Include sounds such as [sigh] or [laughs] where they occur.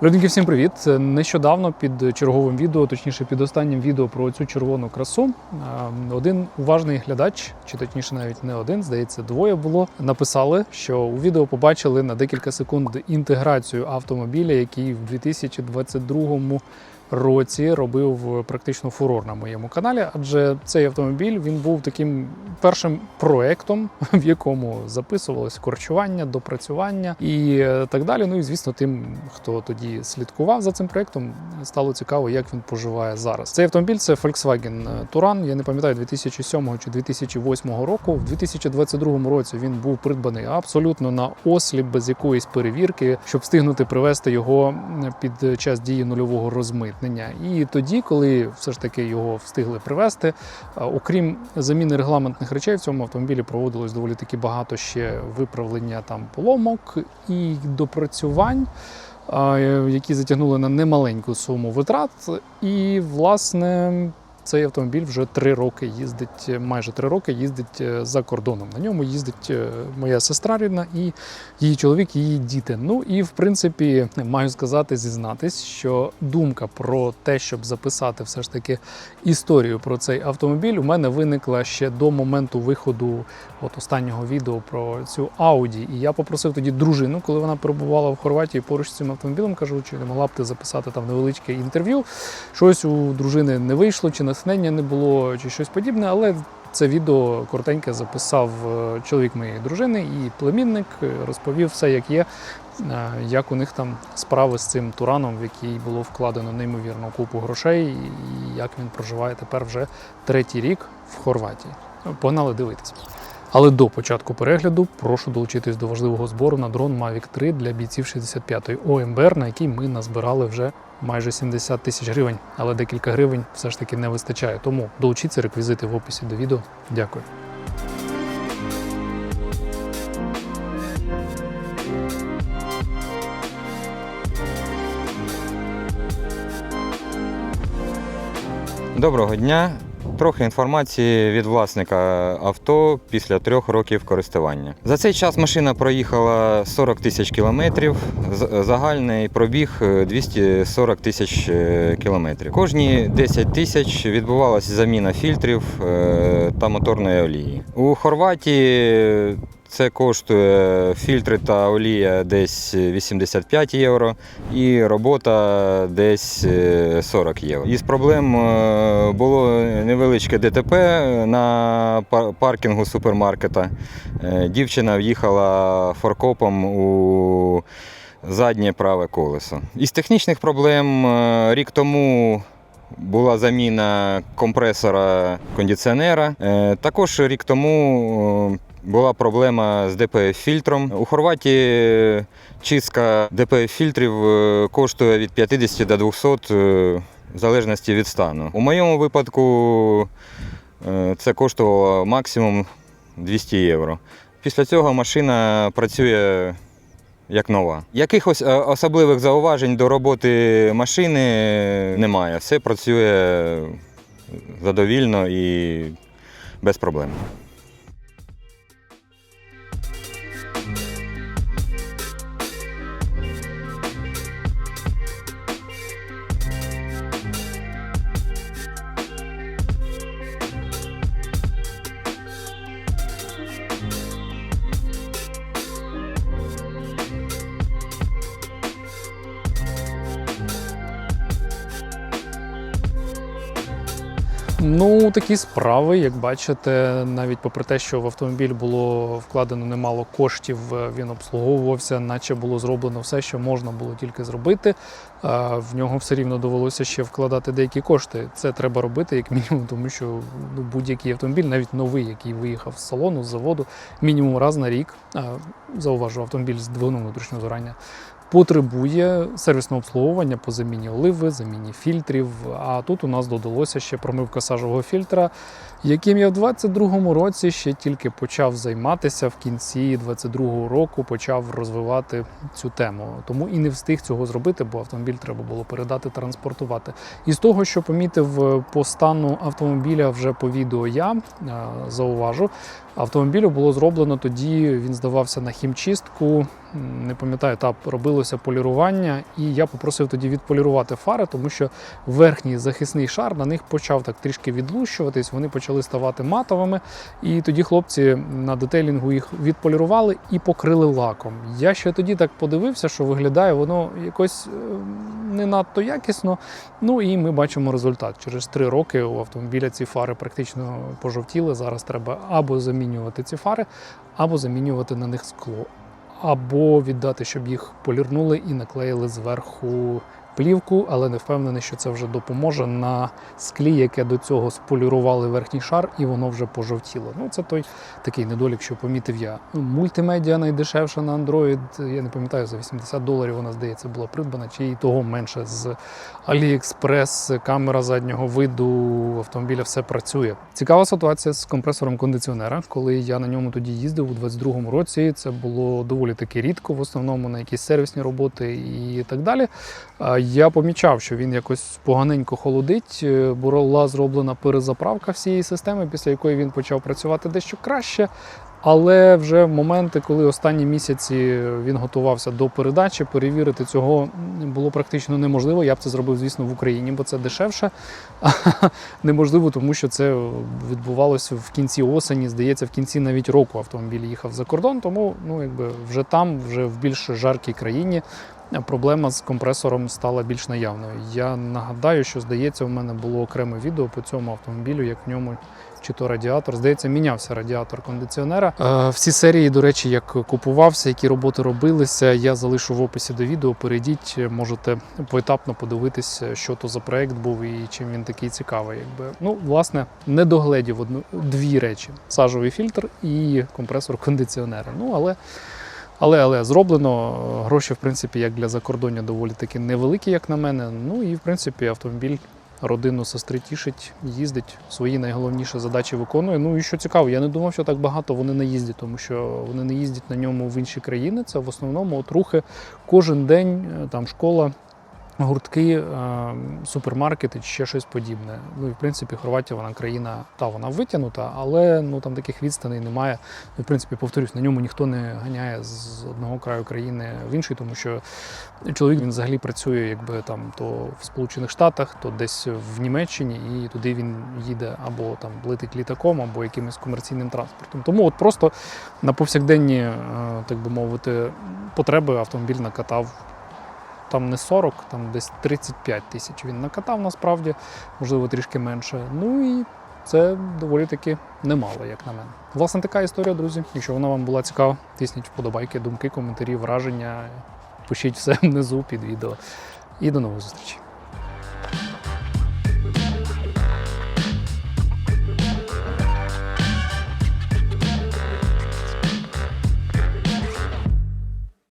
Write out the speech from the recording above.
Родинки, всім привіт! Нещодавно під черговим відео, точніше під останнім відео про цю червону красу, е, один уважний глядач, чи точніше навіть не один, здається, двоє було, написали, що у відео побачили на декілька секунд інтеграцію автомобіля, який в 2022 році робив практично фурор на моєму каналі, адже цей автомобіль він був таким першим проектом, [laughs] в якому записувалось корчування, допрацювання і е, так далі. Ну і звісно, тим, хто тоді слідкував за цим проектом, стало цікаво, як він поживає зараз. Цей автомобіль це Volkswagen Touran, Я не пам'ятаю 2007 чи 2008 року. В 2022 році він був придбаний абсолютно на осліп, без якоїсь перевірки, щоб встигнути привести його під час дії нульового розмитнення. І тоді, коли все ж таки його встигли привезти, окрім заміни регламентних речей, в цьому автомобілі проводилось доволі таки багато ще виправлення там поломок і допрацювань. Які затягнули на немаленьку суму витрат, і власне цей автомобіль вже три роки їздить, майже три роки їздить е, за кордоном. На ньому їздить е, моя сестра рідна і її чоловік, і її діти. Ну і в принципі маю сказати, зізнатись, що думка про те, щоб записати все ж таки історію про цей автомобіль, у мене виникла ще до моменту виходу от останнього відео про цю Audi. І я попросив тоді дружину, коли вона перебувала в Хорватії поруч з цим автомобілем, кажу, чи не могла б ти записати там невеличке інтерв'ю. Щось у дружини не вийшло, чи натхнення не було, чи щось подібне, але. Це відео коротеньке записав е, чоловік моєї дружини і племінник е, розповів все, як є, е, як у них там справи з цим тураном, в який було вкладено неймовірну купу грошей, і як він проживає тепер вже третій рік в Хорватії. Погнали дивитися. Але до початку перегляду прошу долучитись до важливого збору на дрон Mavic 3 для бійців 65-ї ОМБР, на який ми назбирали вже майже 70 тисяч гривень, але декілька гривень все ж таки не вистачає. Тому долучіться реквізити в описі до відео. Дякую. Доброго дня. Трохи інформації від власника авто після трьох років користування. За цей час машина проїхала 40 тисяч кілометрів. Загальний пробіг е, 240 тисяч е, кілометрів. Кожні 10 тисяч відбувалася заміна фільтрів е, та моторної олії. У Хорватії це коштує фільтри та олія десь 85 євро і робота десь е, 40 євро. Із проблем е, було невеличке ДТП на паркінгу супермаркета. Е, Дівчина в'їхала форкопом у заднє праве колесо. Із технічних проблем е, рік тому була заміна компресора кондиціонера. Е, Також рік тому е, була проблема з ДПФ-фільтром. У Хорватії чистка ДПФ-фільтрів е, коштує від 50 до 200 е, в залежності від стану. У моєму випадку е, це коштувало максимум 200 євро. Після цього машина працює як нова. Якихось е, особливих зауважень до роботи машини немає. Все працює задовільно і без проблем. Ну, такі справи, як бачите, навіть попри те, що в автомобіль було вкладено немало коштів, е, він обслуговувався, наче було зроблено все, що можна було тільки зробити. В нього все рівно довелося ще вкладати деякі кошти. Це треба робити, як мінімум, тому що ну, будь-який автомобіль, навіть новий, який виїхав з салону, з заводу, мінімум раз на рік. Зауважу, автомобіль з двигуном внутрішнього згорання. Потребує сервісного обслуговування по заміні оливи, заміні фільтрів. А тут у нас додалося ще промивка сажового фільтра, яким я в 22-му році ще тільки почав займатися в кінці 22-го року, почав розвивати цю тему. Тому і не встиг цього зробити, бо автомобіль треба було передати, транспортувати. І з того, що помітив е, по стану автомобіля вже по відео, я е, зауважу, автомобілю було зроблено тоді. Він здавався на хімчистку не пам'ятаю, етап робилося полірування, і я попросив тоді відполірувати фари, тому що верхній захисний шар на них почав так трішки відлущуватись, вони почали ставати матовими. І тоді хлопці на детейлінгу їх відполірували і покрили лаком. Я ще тоді так подивився, що виглядає воно якось е, не надто якісно. Ну і ми бачимо результат. Через три роки у автомобіля ці фари практично пожовтіли. Зараз треба або замінювати ці фари, або замінювати на них скло, або віддати, щоб їх полірнули і наклеїли зверху плівку, але не впевнений, що це вже допоможе на склі, яке до цього сполірували верхній шар, і воно вже пожовтіло. Ну, це той такий недолік, що помітив я. Мультимедіа найдешевша на Android, я не пам'ятаю, за 80 доларів вона, здається, була придбана, чи і того менше з AliExpress, камера заднього виду автомобіля все працює. Цікава ситуація з компресором кондиціонера. Коли я на ньому тоді їздив у 22-му році, це було доволі таки рідко, в основному на якісь сервісні роботи і так далі. Я помічав, що він якось поганенько холодить. Е, Була зроблена перезаправка всієї системи, після якої він почав працювати дещо краще. Але вже в моменти, коли останні місяці він готувався до передачі, перевірити цього було практично неможливо. Я б це зробив, звісно, в Україні, бо це дешевше. [laughs] неможливо, тому що це відбувалося в кінці осені. Здається, в кінці навіть року автомобіль їхав за кордон. Тому ну, якби вже там, вже в більш жаркій країні, проблема з компресором стала більш наявною. Я нагадаю, що здається, у мене було окреме відео по цьому автомобілю, як в ньому чи то радіатор. Здається, мінявся радіатор кондиціонера. Е, всі серії, до речі, як купувався, які роботи робилися, я залишу в описі до відео. Перейдіть, можете поетапно подивитися, що то за проект був і чим він такий цікавий. Якби ну, власне, не догледів одну дві речі: сажовий фільтр і компресор кондиціонера. Ну але. Але але зроблено гроші, в принципі, як для закордоння доволі таки невеликі, як на мене. Ну і в принципі автомобіль родину сестри тішить, їздить, свої найголовніші задачі виконує. Ну і що цікаво, я не думав, що так багато вони не їздять, тому що вони не їздять на ньому в інші країни. Це в основному от рухи кожен день, е, там школа. Гуртки, е, супермаркети чи ще щось подібне. Ну і в принципі Хорватія вона країна, та вона витягнута, але ну там таких відстаней немає. В принципі, повторюсь, на ньому ніхто не ганяє з одного краю країни в інший, тому що чоловік він взагалі працює, якби там то в Сполучених Штатах, то десь в Німеччині, і туди він їде або там летить літаком, або якимось комерційним транспортом. Тому от просто на повсякденні, е, так би мовити, потреби автомобіль накатав там не 40, там десь 35 тисяч він накатав насправді, можливо, трішки менше. Ну і це доволі таки немало, як на мене. Власне, така історія, друзі. Якщо вона вам була цікава, тисніть вподобайки, думки, коментарі, враження. Пишіть все [laughs] внизу під відео. І до нових зустрічей.